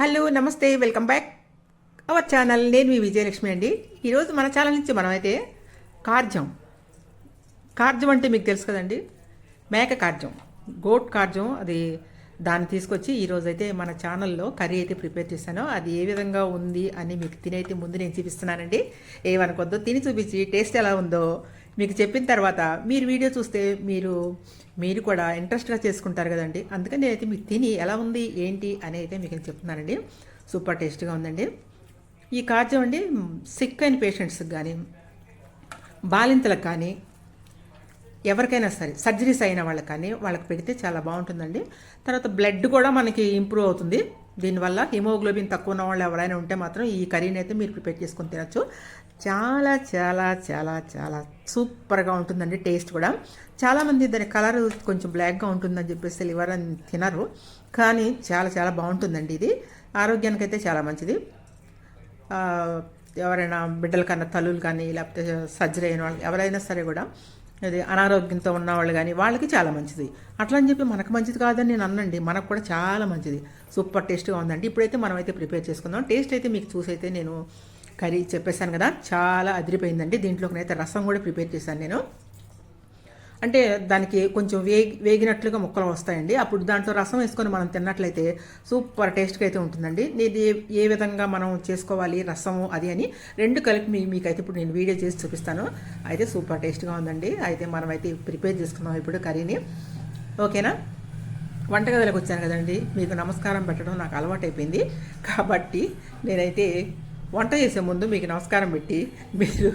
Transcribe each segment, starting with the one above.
Hello నమస్తే welcome back our channel. నేను మీ విజయలక్ష్మి అండి. ఈరోజు మన ఛానల్ నుంచి మనమైతే కార్జం. కార్జం అంటే మీకు తెలుసు కదండి? మేక కార్జం. గోట్ కార్జం అది దాన్ని తీసుకొచ్చి ఈరోజు అయితే మన ఛానల్లో కర్రీ అయితే ప్రిపేర్ చేశాను. అది ఏ విధంగా ఉంది అని మీకు తినైతే ముందు నేను చూపిస్తున్నానండి. ఏమనుకోద్దు తిని చూపించి టేస్ట్ ఎలా ఉందో మీకు చెప్పిన తర్వాత మీరు వీడియో చూస్తే మీరు మీరు కూడా ఇంట్రెస్ట్గా చేసుకుంటారు కదండి. అందుకని నేనైతే మీకు తిని ఎలా ఉంది ఏంటి అని అయితే మీకు నేను చెప్తున్నానండి. సూపర్ టేస్ట్గా ఉందండి. ఈ కాజం అండి సిక్ అయిన పేషెంట్స్కి కానీ బాలింతలకు కానీ ఎవరికైనా సరే సర్జరీస్ అయిన వాళ్ళకి కానీ వాళ్ళకి పెడితే చాలా బాగుంటుందండి. తర్వాత బ్లడ్ కూడా మనకి ఇంప్రూవ్ అవుతుంది. దీనివల్ల హిమోగ్లోబిన్ తక్కువ ఉన్న వాళ్ళు ఎవరైనా ఉంటే మాత్రం ఈ కర్రీని అయితే మీరు ప్రిపేర్ చేసుకొని తినచ్చు. చాలా చాలా చాలా చాలా సూపర్గా ఉంటుందండి టేస్ట్ కూడా. చాలామంది దాని కలర్ కొంచెం బ్లాక్గా ఉంటుందని చెప్పేసి లివర్ అని తినరు. కానీ చాలా చాలా బాగుంటుందండి ఇది. ఆరోగ్యానికి అయితే చాలా మంచిది. ఎవరైనా బిడ్డల కన్నా తల్లులు కానీ లేకపోతే సర్జరీ అయిన వాళ్ళు ఎవరైనా సరే కూడా ఇది అనారోగ్యంతో ఉన్న వాళ్ళు కానీ వాళ్ళకి చాలా మంచిది. అట్లా అని చెప్పి మనకు మంచిది కాదని నేను అన్నండి. మనకు కూడా చాలా మంచిది. సూపర్ టేస్ట్గా ఉందండి. ఇప్పుడైతే మనం అయితే ప్రిపేర్ చేసుకుందాం. టేస్ట్ అయితే మీకు చూసి అయితే నేను కర్రీ చెప్పేశాను కదా చాలా అదిరిపోయిందండి. దీంట్లోకి రసం కూడా ప్రిపేర్ చేశాను నేను. అంటే దానికి కొంచెం వేగి వేగినట్లుగా ముక్కలు వస్తాయండి. అప్పుడు దాంట్లో రసం వేసుకొని మనం తిన్నట్లయితే సూపర్ టేస్ట్గా అయితే ఉంటుందండి. ఇది ఏ- విధంగా మనం చేసుకోవాలి రసము అది అని రెండు కలిపి మీ మీకైతే ఇప్పుడు నేను వీడియో చేసి చూపిస్తాను. అయితే సూపర్ టేస్ట్గా ఉందండి. అయితే మనం అయితే ప్రిపేర్ చేసుకున్నాం ఇప్పుడు కర్రీని. ఓకేనా? వంటగదిలోకి వచ్చాను కదండి. మీకు నమస్కారం పెట్టడం నాకు అలవాటైపోయింది. కాబట్టి నేనైతే వంట చేసే ముందు మీకు నమస్కారం పెట్టి మీరు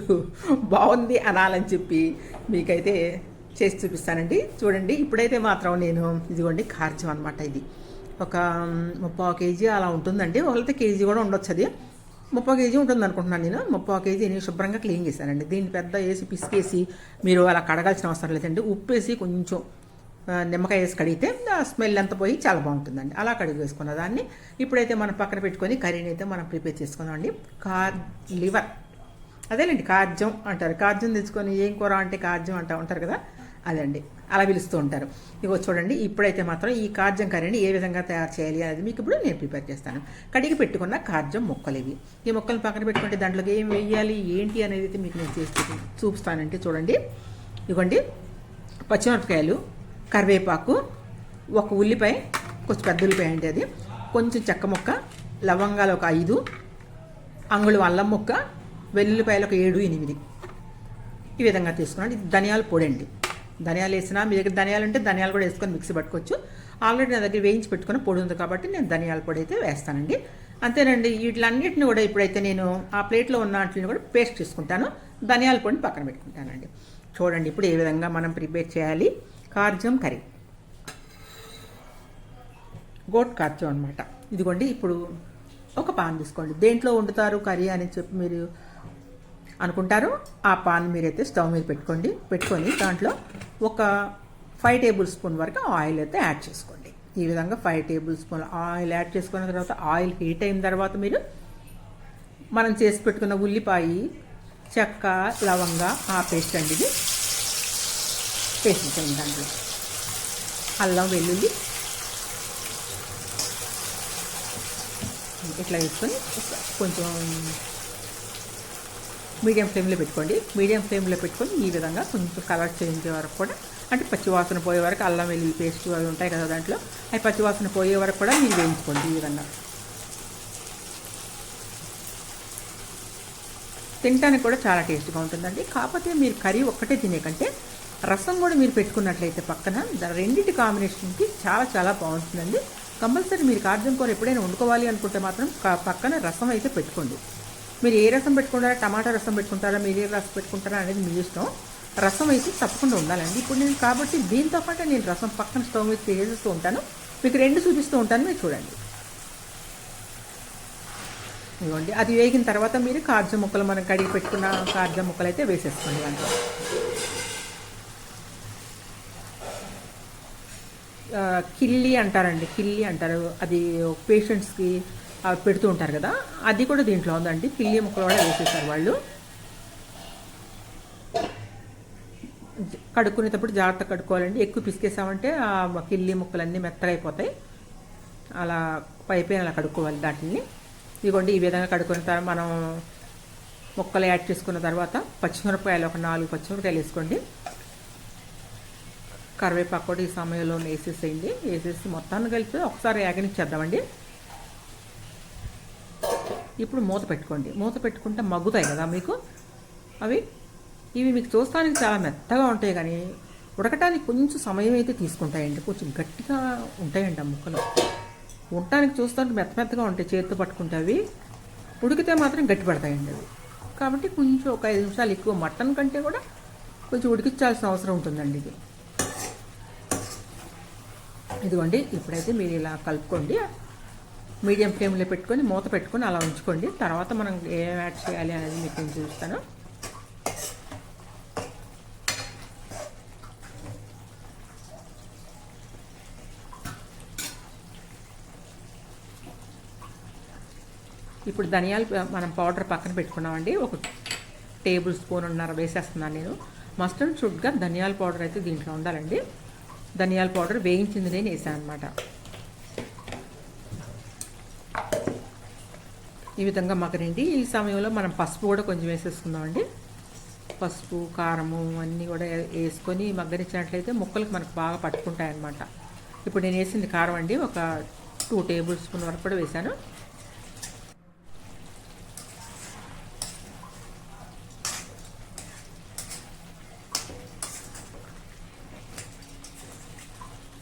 బాగుంది అనాలని చెప్పి మీకైతే చేసి చూపిస్తానండి. చూడండి ఇప్పుడైతే మాత్రం నేను ఇదిగోండి కార్చం అనమాట ఇది. ఒక ముప్పై కేజీ అలా ఉంటుందండి. ఒకళ్ళతో కేజీ కూడా ఉండొచ్చు అది. ముప్పై కేజీ ఉంటుంది అనుకుంటున్నాను నేను. ముప్పై కేజీని శుభ్రంగా క్లీన్ చేశానండి. దీన్ని పెద్ద వేసి పిసికేసి మీరు అలా కడగాల్సిన అవసరం లేదండి. ఉప్పు వేసి కొంచెం నిమ్మకాయ వేసి కడిగితే ఆ స్మెల్ అంతా పోయి చాలా బాగుంటుందండి. అలా కడిగి వేసుకున్న దాన్ని ఇప్పుడైతే మనం పక్కన పెట్టుకొని కర్రీని అయితే మనం ప్రిపేర్ చేసుకుందామండి. కార్ లివర్. అదేనండి కార్జం అంటారు. కార్జం తెచ్చుకొని ఏం కూర అంటే కార్జం అంటూ ఉంటారు కదా? అదండి. అలా పిలుస్తూ ఉంటారు. ఇగో చూడండి ఇప్పుడైతే మాత్రం ఈ కార్జం కర్రీని ఏ విధంగా తయారు చేయాలి అనేది మీకు ఇప్పుడు నేను ప్రిపేర్ చేస్తాను. కడిగి పెట్టుకున్న కార్జం మొక్కలు ఇవి. ఈ మొక్కలు పక్కన పెట్టుకుంటే దాంట్లోకి ఏం వేయాలి ఏంటి అనేది అయితే మీకు నేను చేసి చూపిస్తానంటే చూడండి. ఇవ్వండి పచ్చిమిరపకాయలు కరివేపాకు ఒక ఉల్లిపాయ కొంచెం పెద్ద ఉల్లిపాయ అండి అది. కొంచెం చెక్క ముక్క లవంగాలు ఒక ఐదు అంగుళం అల్లం ముక్క వెల్లుల్లిపాయలు ఒక ఏడు ఎనిమిది. ఈ విధంగా తీసుకున్నాను. ఇది ధనియాల పొడి అండి. ధనియాలు వేసినా మీ దగ్గర ధనియాలు ఉంటే ధనియాలు కూడా వేసుకొని మిక్సీ పట్టుకోవచ్చు. ఆల్రెడీ నా దగ్గర వేయించి పెట్టుకున్న పొడి ఉంది కాబట్టి నేను ధనియాల పొడి అయితే వేస్తానండి. అంతేనండి వీటిలన్నింటిని కూడా ఇప్పుడైతే నేను ఆ ప్లేట్లో ఉన్న వాటిని కూడా పేస్ట్ తీసుకుంటాను ధనియాల పొడిని పక్కన పెట్టుకుంటానండి. చూడండి ఇప్పుడు ఏ విధంగా మనం ప్రిపేర్ చేయాలి. కార్జం కర్రీ గోట్ కార్జం అనమాట ఇదిగోండి ఇప్పుడు ఒక పాన్ తీసుకోండి. దేంట్లో వండుతారు కర్రీ అని చెప్పి మీరు అనుకుంటారు ఆ పాన్ మీరైతే స్టవ్ మీద పెట్టుకోండి. పెట్టుకొని దాంట్లో ఒక ఫైవ్ టేబుల్ స్పూన్ వరకు ఆయిల్ అయితే యాడ్ చేసుకోండి. ఈ విధంగా five table spoon oil add చేసుకున్న తర్వాత ఆయిల్ హీట్ అయిన తర్వాత మీరు మనం చేసి పెట్టుకున్న ఉల్లిపాయ చెక్క లవంగ ఆ పేస్ట్ అండి ఇది. పేస్ట్ చేయండి దాంట్లో. అల్లం వెల్లుల్లి. ఇట్లా వేసుకొని కొంచెం మీడియం ఫ్లేమ్లో పెట్టుకోండి. మీడియం ఫ్లేమ్లో పెట్టుకొని ఈ విధంగా కొంచెం కలర్ చేంజ్ వరకు కూడా అంటే పచ్చివాసన పోయే వరకు అల్లం వెల్లుల్లి పేస్ట్ అవి ఉంటాయి కదా దాంట్లో అవి పచ్చివాసన పోయే వరకు కూడా మీరు వేయించుకోండి ఈ విధంగా. తినడానికి కూడా చాలా టేస్ట్గా ఉంటుందండి. కాకపోతే మీరు కర్రీ ఒక్కటే తినే కంటే రసం కూడా మీరు పెట్టుకున్నట్లయితే పక్కన రెండింటి కాంబినేషన్కి చాలా చాలా బాగుంటుందండి. కంపల్సరీ మీరు కార్జం కూర ఎప్పుడైనా వండుకోవాలి అనుకుంటే మాత్రం పక్కన రసం అయితే పెట్టుకోండి. మీరు ఏ రసం పెట్టుకుంటారా టమాటా రసం పెట్టుకుంటారా మీరు ఏ రసం పెట్టుకుంటారా అనేది మీ ఇష్టం. రసం అయితే తప్పకుండా ఉండాలండి. ఇప్పుడు నేను కాబట్టి దీంతో పాటు నేను రసం పక్కన స్టవ్ మీద వేసేస్తూ ఉంటాను. మీకు రెండు చూపిస్తూ ఉంటాను మీరు చూడండి. ఇవ్వండి అది వేగిన తర్వాత మీరు కార్జం ముక్కలు మనం కడిగి పెట్టుకున్న కాజ ముక్కలు అయితే వేసేసుకోండి దాంట్లో. కిల్లి అంటారండి కిల్లి అంటారు. అది పేషెంట్స్కి పెడుతూ ఉంటారు కదా. అది కూడా దీంట్లో ఉందండి. కిల్లి ముక్కలు కూడా వేసేసారు వాళ్ళు. కడుక్కునేటప్పుడు జాగ్రత్త కడుక్కోవాలండి. ఎక్కువ పిసికేసామంటే ఆ కిల్లి ముక్కలన్నీ మెత్తగా అయిపోతాయి అలా పైపైన అలా కడుక్కోవాలి దాటిని ఇదిగోండి ఈ విధంగా కడుక్కున్న తర్వాత మనం ముక్కలు యాడ్ చేసుకున్న తర్వాత పచ్చిమిరపకాయలు ఒక నాలుగు పచ్చిమిరపకాయలు వేసుకోండి. కరివేపాకు కూడా ఈ సమయంలో వేసేసేయండి. వేసేసి మొత్తాన్ని కలిపి ఒకసారి యాగనిచ్చేద్దామండి ఇప్పుడు మూత పెట్టుకోండి. మూత పెట్టుకుంటే మగ్గుతాయి కదా మీకు? అవి? ఇవి మీకు చూస్తానికి చాలా మెత్తగా ఉంటాయి కానీ ఉడకటానికి కొంచెం సమయం అయితే తీసుకుంటాయండి. కొంచెం గట్టిగా ఉంటాయండి ఆ ముక్కలు. ఉండటానికి చూస్తానికి మెత్త మెత్తగా ఉంటాయి చేతితో పట్టుకుంటే అవి. ఉడికితే మాత్రం గట్టి పడతాయండి అవి. కాబట్టి కొంచెం ఒక ఐదు నిమిషాలు ఎక్కువ మటన్ కంటే కూడా కొంచెం ఉడికించాల్సిన అవసరం ఉంటుందండి ఇది. ఇదిగోండి ఇప్పుడైతే మీరు ఇలా కలుపుకోండి. మీడియం ఫ్లేమ్లో పెట్టుకొని మూత పెట్టుకొని అలా ఉంచుకోండి. తర్వాత మనం ఏం యాడ్ చేయాలి అనేది మీకు నేను చూస్తాను ఇప్పుడు ధనియాలు మనం పౌడర్ పక్కన పెట్టుకున్నామండి. ఒక టేబుల్ స్పూన్ ఉన్నర వేసేస్తున్నాను నేను. మస్టర్డ్ షుడ్గా ధనియాల పౌడర్ అయితే దీంట్లో ఉండాలండి. ధనియాల పౌడర్ వేయించింది నేను వేసాను అనమాట ఈ విధంగా మకరండి ఈ సమయంలో మనం పసుపు కూడా కొంచెం వేసేసుకుందామండి. పసుపు కారము అన్నీ కూడా వేసుకొని మగ్గనిచ్చినట్లయితే ముక్కలకు మనకు బాగా పట్టుకుంటాయన్నమాట. ఇప్పుడు నేను వేసింది కారం అండి ఒక టూ టేబుల్ స్పూన్ వరకు కూడా వేసాను.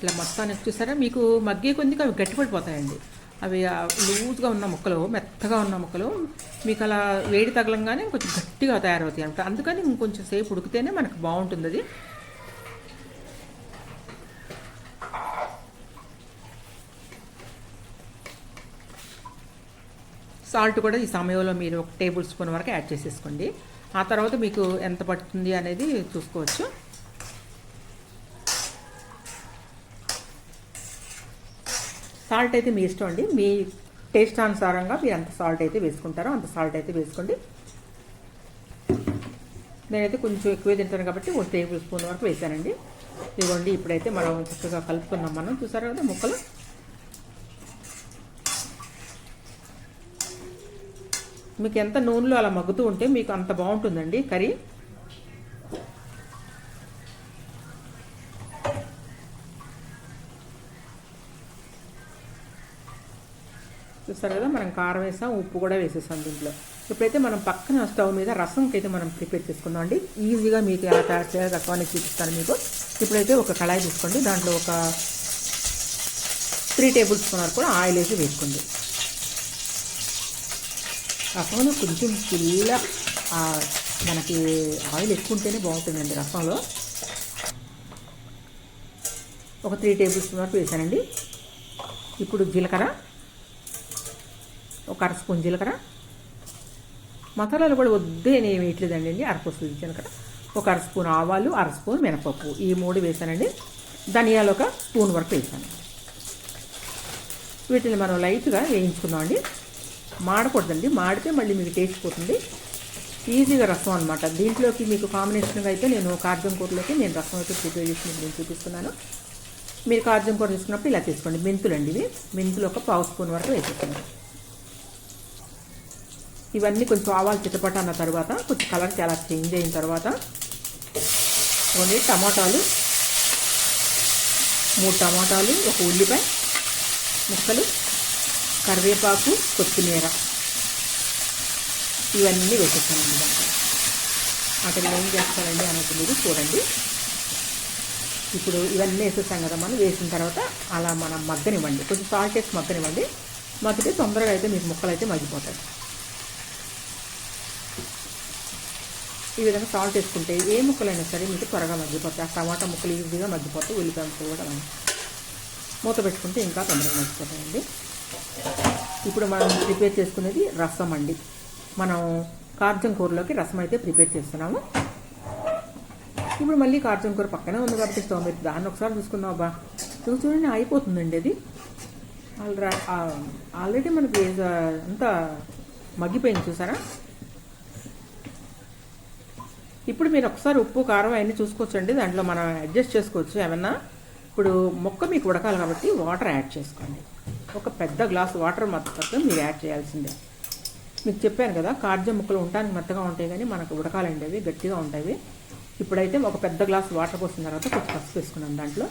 ఇట్లా మొత్తానికి చూసారా? మీకు మగ్గే కొద్దిగా అవి గట్టిపడిపోతాయండి. అవి లూజ్గా ఉన్న ముక్కలు మెత్తగా ఉన్న ముక్కలు మీకు అలా వేడి తగలంగానే కొంచెం గట్టిగా తయారవుతాయి అనమాట అందుకని ఇంకొంచెం సేపు ఉడికితేనే మనకు బాగుంటుంది అది. సాల్ట్ కూడా ఈ సమయంలో మీరు ఒక టేబుల్ స్పూన్ వరకు యాడ్ చేసేసుకోండి. ఆ తర్వాత మీకు ఎంత పడుతుంది అనేది చూసుకోవచ్చు. సాల్ట్ అయితే మీ ఇష్టం అండి. మీ టేస్ట్ అనుసారంగా మీరు ఎంత సాల్ట్ అయితే వేసుకుంటారో అంత సాల్ట్ అయితే వేసుకోండి. నేనైతే కొంచెం ఎక్కువ తింటాను కాబట్టి ఒక టేబుల్ స్పూన్ వరకు వేసానండి. ఇదిగోండి ఇప్పుడైతే మనం చక్కగా కలుపుకున్నాం మనం. చూసారు కదా ముక్కలు? మీకు ఎంత నూనెలో అలా మగ్గుతూ ఉంటే మీకు అంత బాగుంటుందండి కర్రీ. చూస్తారు కదా మనం కారం వేసాం ఉప్పు కూడా వేసేసాం దీంట్లో. ఇప్పుడైతే మనం పక్కన స్టవ్ మీద రసంకి అయితే మనం ప్రిపేర్ చేసుకుందాం అండి. ఈజీగా మీకు ఎలా తయారు చేయాలి రసాన్ని చూపిస్తాను మీకు. ఇప్పుడైతే ఒక కళాయి తీసుకోండి. దాంట్లో ఒక త్రీ టేబుల్ స్పూన్ వరకు కూడా ఆయిల్ వేసి వేసుకోండి. రసంలో కొంచెం చిల్ల మనకి ఆయిల్ ఎక్కువ ఉంటేనే బాగుంటుందండి రసంలో. ఒక త్రీ టేబుల్ స్పూన్ వరకు వేసానండి. ఇప్పుడు జీలకర్ర. ఒక అర స్పూన్ జీలకర్ర. మసాలాలు కూడా వద్దే నేను వేయట్లేదండి అండి అర స్పూన్ జీలకర్ర. ఒక అర స్పూన్ ఆవాలు అర స్పూన్ మినపప్పు. ఈ మూడు వేసానండి. ధనియాలు ఒక స్పూన్ వరకు వేసాను. వీటిని మనం లైట్గా వేయించుకుందామండి మాడకూడదండి. మాడితే మళ్ళీ మీకు టేస్ట్ పోతుంది. ఈజీగా రసం అనమాట దీంట్లోకి మీకు కాంబినేషన్గా అయితే నేను కార్జం కూరలోకి నేను రసం అయితే ప్రిపేర్ చేసి నేను చూపిస్తున్నాను. మీరు కార్జం కూర తీసుకున్నప్పుడు ఇలా తీసుకోండి మెంతులు అండి ఇవి. మెంతులు ఒక పావు స్పూన్ వరకు వేసేస్తున్నాను ఇవన్నీ కొంచెం ఆవాలు చిట్టపట అన్న తర్వాత కొంచెం కలర్ చాలా చేంజ్ అయిన తర్వాత కొన్ని టమాటాలు మూడు టమాటాలు ఒక ఉల్లిపాయ ముక్కలు కరివేపాకు కొత్తిమీర. ఇవన్నీ వేసేస్తానండి దాంట్లో అక్కడ ఏం చేస్తానండి అన్నట్టు మీరు చూడండి. ఇప్పుడు ఇవన్నీ వేసేస్తాం కదా మనం వేసిన తర్వాత అలా మనం మగ్గనివ్వండి. కొంచెం సాల్ట్ వేసి మగ్గనివ్వండి. మగ్గితే తొందరగా అయితే మీకు ముక్కలు అయితే మగ్గిపోతాయి. ఈ విధంగా సాల్ట్ వేసుకుంటే ఏ ముక్కలైనా సరే మీకు త్వరగా మగ్గిపోతాయి. ఆ టమాటా ముక్కలు ఈజీగా మగ్గిపోతాయి ఉల్లిపాయ ముక్కలు కూడా మూత పెట్టుకుంటే ఇంకా తొందరగా మగ్గిపోతాయండి. ఇప్పుడు మనం ప్రిపేర్ చేసుకునేది రసం అండి. మనం కార్జం కూరలోకి రసం అయితే ప్రిపేర్ చేస్తున్నాము. ఇప్పుడు మళ్ళీ కార్జం కూర పక్కనే ఉంది కాబట్టి స్టవ్ మీద దాన్ని ఒకసారి చూసుకుందాం అబ్బా. చూసి చూడండి అయిపోతుందండి అది. ఆల్రెడీ ఆల్రెడీ మనకి అంతా మగ్గిపోయింది చూసారా? ఇప్పుడు మీరు ఒకసారి ఉప్పు కారం అవన్నీ చూసుకోవచ్చండి. దాంట్లో మనం అడ్జస్ట్ చేసుకోవచ్చు ఏమన్నా. ఇప్పుడు మొక్క మీకు ఉడకాలి కాబట్టి వాటర్ యాడ్ చేసుకోండి. ఒక పెద్ద గ్లాస్ వాటర్ మొత్తం మీరు యాడ్ చేయాల్సిందే. మీకు చెప్పాను కదా కార్జ ముక్కలు ఉండడానికి మెత్తగా ఉంటాయి కానీ మనకు ఉడకాలండి అవి గట్టిగా ఉంటాయి. ఇప్పుడైతే ఒక పెద్ద గ్లాస్ వాటర్ పోసిన తర్వాత కొంచెం పసుపు వేసుకున్నాను దాంట్లో.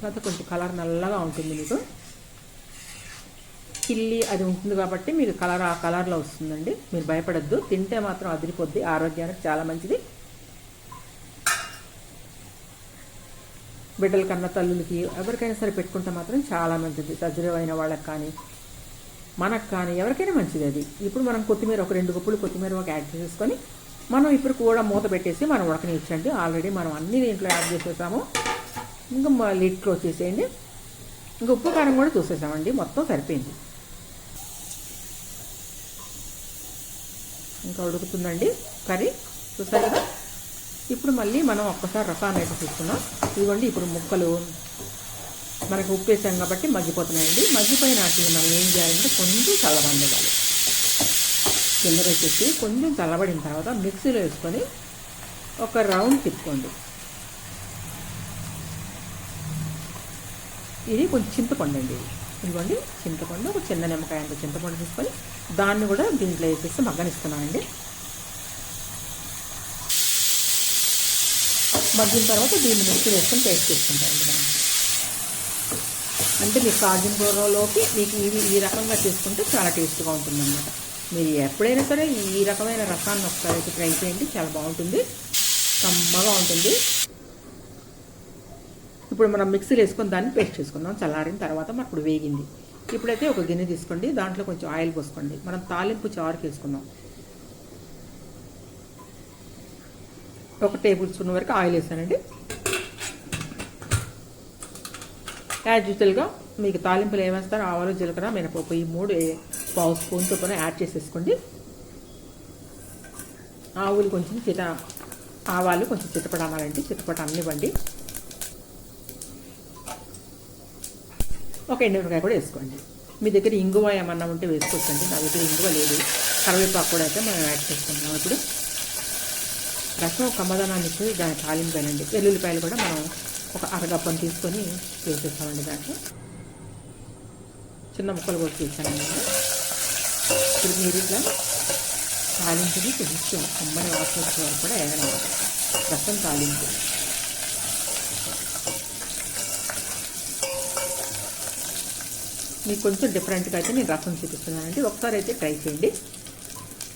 తర్వాత కొంచెం కలర్ నల్లగా ఉంటుంది మీకు. చిల్లి అది ఉంటుంది కాబట్టి మీకు కలర్ ఆ కలర్లో వస్తుందండి. మీరు భయపడద్దు. తింటే మాత్రం అదిరిపోద్ది. ఆరోగ్యానికి చాలా మంచిది. బిడ్డల కన్న తల్లులకి ఎవరికైనా సరే పెట్టుకుంటే మాత్రం చాలా మంచిది. సజీవమైన వాళ్ళకి కానీ మనకు కానీ ఎవరికైనా మంచిది అది. ఇప్పుడు మనం కొత్తిమీర ఒక రెండు గుప్పులు కొత్తిమీర ఒక యాడ్ చేసుకొని మనం ఇప్పుడు కూడా మూత పెట్టేసి మనం ఉడకనిచ్చండి. ఆల్రెడీ మనం అన్ని దీంట్లో యాడ్ చేసేసాము. ఇంకా లిడ్ క్లోజ్ చేసేయండి. ఇంకా ఉప్పు కారం కూడా చూసేసామండి. మొత్తం సరిపోయింది. ఇంకా ఉడుకుతుందండి కర్రీ. చూసారు కదా? ఇప్పుడు మళ్ళీ మనం ఒక్కసారి రసాన్ని అయితే ఇదిగోండి ఇప్పుడు ముక్కలు. మనకు ఉప్పు వేసాం కాబట్టి మగ్గిపోతున్నాయండి. మగ్గిపోయిన వాటిని మనం ఏం చేయాలంటే కొంచెం చల్లబడివ్వాలి కింద వచ్చేసి కొంచెం చల్లబడిన తర్వాత మిక్సీలో వేసుకొని ఒక రౌండ్ తిప్పుకోండి. ఇది కొంచెం చింతపండు అండి. ఇదిగోండి చింతపండు ఒక చిన్న నిమ్మకాయ అంత చింతపండు తీసుకొని దాన్ని కూడా దీంట్లో వేసేసి మగ్గనిస్తున్నానండి. మగ్గిన తర్వాత దీన్ని మిక్సీ వేసుకొని పేస్ట్ చేసుకుంటాను మనం. అంటే మీకు కాజిన కూరలోకి మీకు ఇవి ఈ రకంగా చేసుకుంటే చాలా టేస్ట్గా ఉంటుందన్నమాట. మీరు ఎప్పుడైనా సరే ఈ రకమైన రసాన్ని ఒకసారి ట్రై చేయండి చాలా బాగుంటుంది. కమ్మగా ఉంటుంది. ఇప్పుడు మనం మిక్సీలో వేసుకొని దాన్ని పేస్ట్ చేసుకుందాం. చల్లారిన తర్వాత మనకు ఇప్పుడు వేగింది. ఇప్పుడైతే ఒక గిన్నె తీసుకోండి. దాంట్లో కొంచెం ఆయిల్ పోసుకోండి. మనం తాలింపు చారుకి వేసుకుందాం. ఒక టేబుల్ స్పూన్ వరకు ఆయిల్ వేసానండి. యాజ్ యూజువల్గా మీకు తాలింపులు ఏమేస్తారో ఆవాలు జీలకర్ర మినపప్పు ఈ మూడు పావు స్పూన్ చొప్పున యాడ్ చేసేసుకోండి. ఆవులు కొంచెం చిట ఆవాలు కొంచెం చిటపడాలండి చిటపట అన్నివ్వండి ఒక ఎండుమిరకాయ కూడా వేసుకోండి. మీ దగ్గర ఇంగువ ఏమన్నా ఉంటే వేసుకోవచ్చండి. నా దగ్గర ఇంగువ లేదు. కరివేపాకు కూడా అయితే మనం యాడ్ చేసుకుంటున్నాం ఇప్పుడు. రసం కమ్మదనాన్ని ఇచ్చి దాని తాలింపేనండి వెల్లుల్లిపాయలు కూడా మనం ఒక అరగప్పని తీసుకొని వేసేస్తామండి దాంట్లో. చిన్న ముక్కలు కూడా తీసానండి. ఇప్పుడు మీరు ఇట్లా తాలింపుని కొంచెం అమ్మని వాసన వచ్చే వరకు కూడా ఏదైనా రసం తాలింపు. మీకు కొంచెం డిఫరెంట్గా అయితే నేను రసం చూపిస్తున్నానండి. ఒకసారి అయితే ట్రై చేయండి.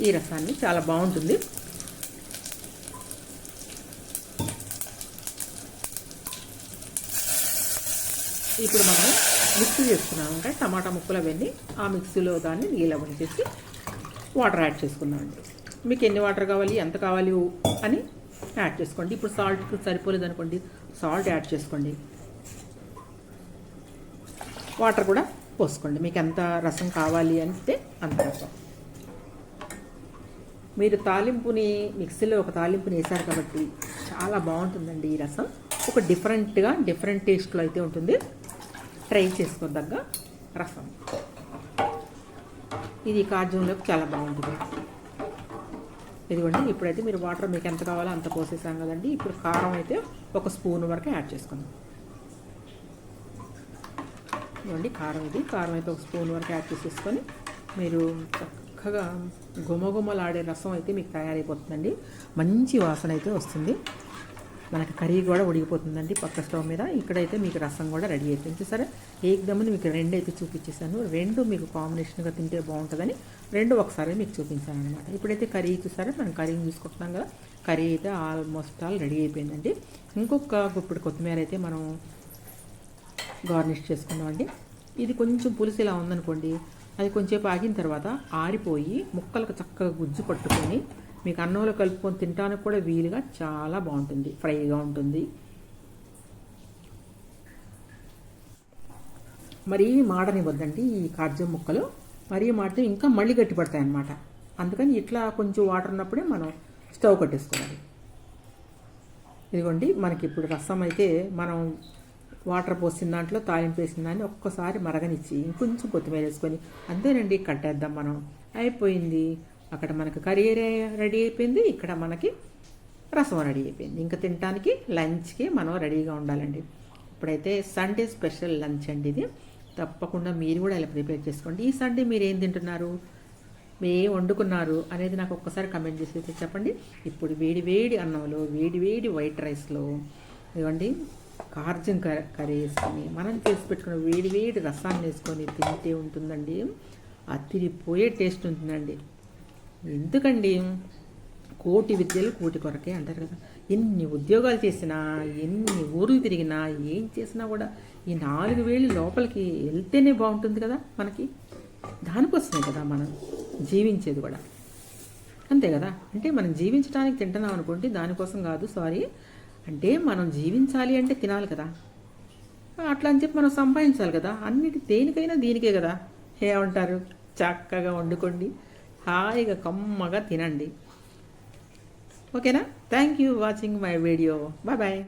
ఈ రసాన్ని చాలా బాగుంటుంది. ఇప్పుడు మనం మిక్సీ చేసుకున్నాం అంటే టమాటా ముక్కలు అవన్నీ ఆ మిక్సీలో దాన్ని నీళ్ళ చేసి వాటర్ యాడ్ చేసుకున్నామండి మీకు ఎన్ని వాటర్ కావాలి ఎంత కావాలి అని యాడ్ చేసుకోండి. ఇప్పుడు సాల్ట్ సరిపోలేదు అనుకోండి సాల్ట్ యాడ్ చేసుకోండి. వాటర్ కూడా పోసుకోండి. మీకు ఎంత రసం కావాలి అంటే అంత రసం. మీరు తాలింపుని మిక్సీలో ఒక తాలింపుని వేశారు కాబట్టి చాలా బాగుంటుందండి ఈ రసం. ఒక డిఫరెంట్గా డిఫరెంట్ టేస్ట్లో అయితే ఉంటుంది. ట్రై చేసుకోదగ్గ రసం. ఇది కార్జంలోకి చాలా బాగుంటుంది. ఇదిగోండి ఇప్పుడైతే మీరు వాటర్ మీకు ఎంత కావాలో అంత పోసేసాం కదండి. ఇప్పుడు కారం అయితే ఒక స్పూన్ వరకు యాడ్ చేసుకుందాం. ఇవ్వండి కారం ఇది. కారం అయితే ఒక స్పూన్ వరకు యాడ్ చేసేసుకొని మీరు చక్కగా గుమగుమలాడే రసం అయితే మీకు తయారైపోతుందండి. మంచి వాసన అయితే వస్తుంది. మనకి కర్రీ కూడా ఉడికిపోతుందండి పక్క స్టవ్ మీద. ఇక్కడైతే మీకు రసం కూడా రెడీ అయిపోయింది. సరే ఏకదమ్మని మీకు రెండు అయితే చూపించేసాను రెండు మీకు కాంబినేషన్గా తింటే బాగుంటుందని రెండు ఒకసారి మీకు చూపించాను అనమాట ఇప్పుడైతే కర్రీ చూసారా? మనం కర్రీని చూసుకుంటున్నాం కదా. కర్రీ అయితే ఆల్మోస్ట్ ఆల్ రెడీ అయిపోయిందండి. ఇంకొక గుప్పుడు కొత్తిమీర అయితే మనం గార్నిష్ చేసుకున్నామండి ఇది కొంచెం పులుసు ఇలా ఉందనుకోండి అది కొంచెంసేపు ఆగిన తర్వాత ఆరిపోయి ముక్కలకు చక్కగా గుజ్జు పట్టుకొని మీకు అన్నంలో కలుపుకొని తినడానికి కూడా వీలుగా చాలా బాగుంటుంది. ఫ్రైగా ఉంటుంది. మరీ మాడనివ్వద్దండి ఈ కాజం ముక్కలు. మరీ మాడితే ఇంకా మళ్ళీ గట్టి పడతాయి అన్నమాట. అందుకని ఇట్లా కొంచెం వాటర్ ఉన్నప్పుడే మనం స్టవ్ కట్టేసుకోవాలి. ఇదిగోండి మనకి ఇప్పుడు రసం అయితే మనం వాటర్ పోసిన దాంట్లో తాలింపు వేసిన దాన్ని ఒక్కసారి మరగనిచ్చి ఇంకొంచెం కొత్తిమీర వేసుకొని అంతేనండి కట్టేద్దాం మనం. అయిపోయింది. అక్కడ మనకు కర్రీ రెడీ అయిపోయింది ఇక్కడ మనకి రసం రెడీ అయిపోయింది. ఇంకా తినడానికి లంచ్కి మనం రెడీగా ఉండాలండి. ఇప్పుడైతే సండే స్పెషల్ లంచ్ అండి ఇది. తప్పకుండా మీరు కూడా ఇలా ప్రిపేర్ చేసుకోండి. ఈ సండే మీరు ఏం తింటున్నారు? మీరు ఏం వండుకున్నారు అనేది నాకు ఒక్కసారి కమెంట్ చేసి చెప్పండి. ఇప్పుడు వేడి వేడి అన్నంలో వేడి వేడి వైట్ రైస్లో ఇవ్వండి కార్జం కర్రీ కర్రీ వేసుకొని మనం చేసి పెట్టుకున్న వేడి వేడి రసాన్ని వేసుకొని తింటే ఉంటుందండి. అతిరిపోయే టేస్ట్ ఉంటుందండి. ఎందుకండి? కోటి విద్యలు కోటి కొరకే అంటారు కదా. ఎన్ని ఉద్యోగాలు చేసినా ఎన్ని ఊర్లు తిరిగినా ఏం చేసినా కూడా ఈ నాలుగు వేలు లోపలికి వెళ్తేనే బాగుంటుంది కదా మనకి. దానికోసమే కదా మనం జీవించేది కూడా. అంతే కదా? అంటే మనం జీవించడానికి తింటున్నాం అనుకోండి దానికోసం కాదు సారీ. అంటే మనం జీవించాలి అంటే తినాలి కదా. అట్లా అని చెప్పి మనం సంపాదించాలి కదా. అన్నిటి దేనికైనా దీనికే కదా. ఏమంటారు? చక్కగా వండుకోండి. హాయిగా కమ్మగా తినండి. ఓకేనా? Thank you watching my video bye bye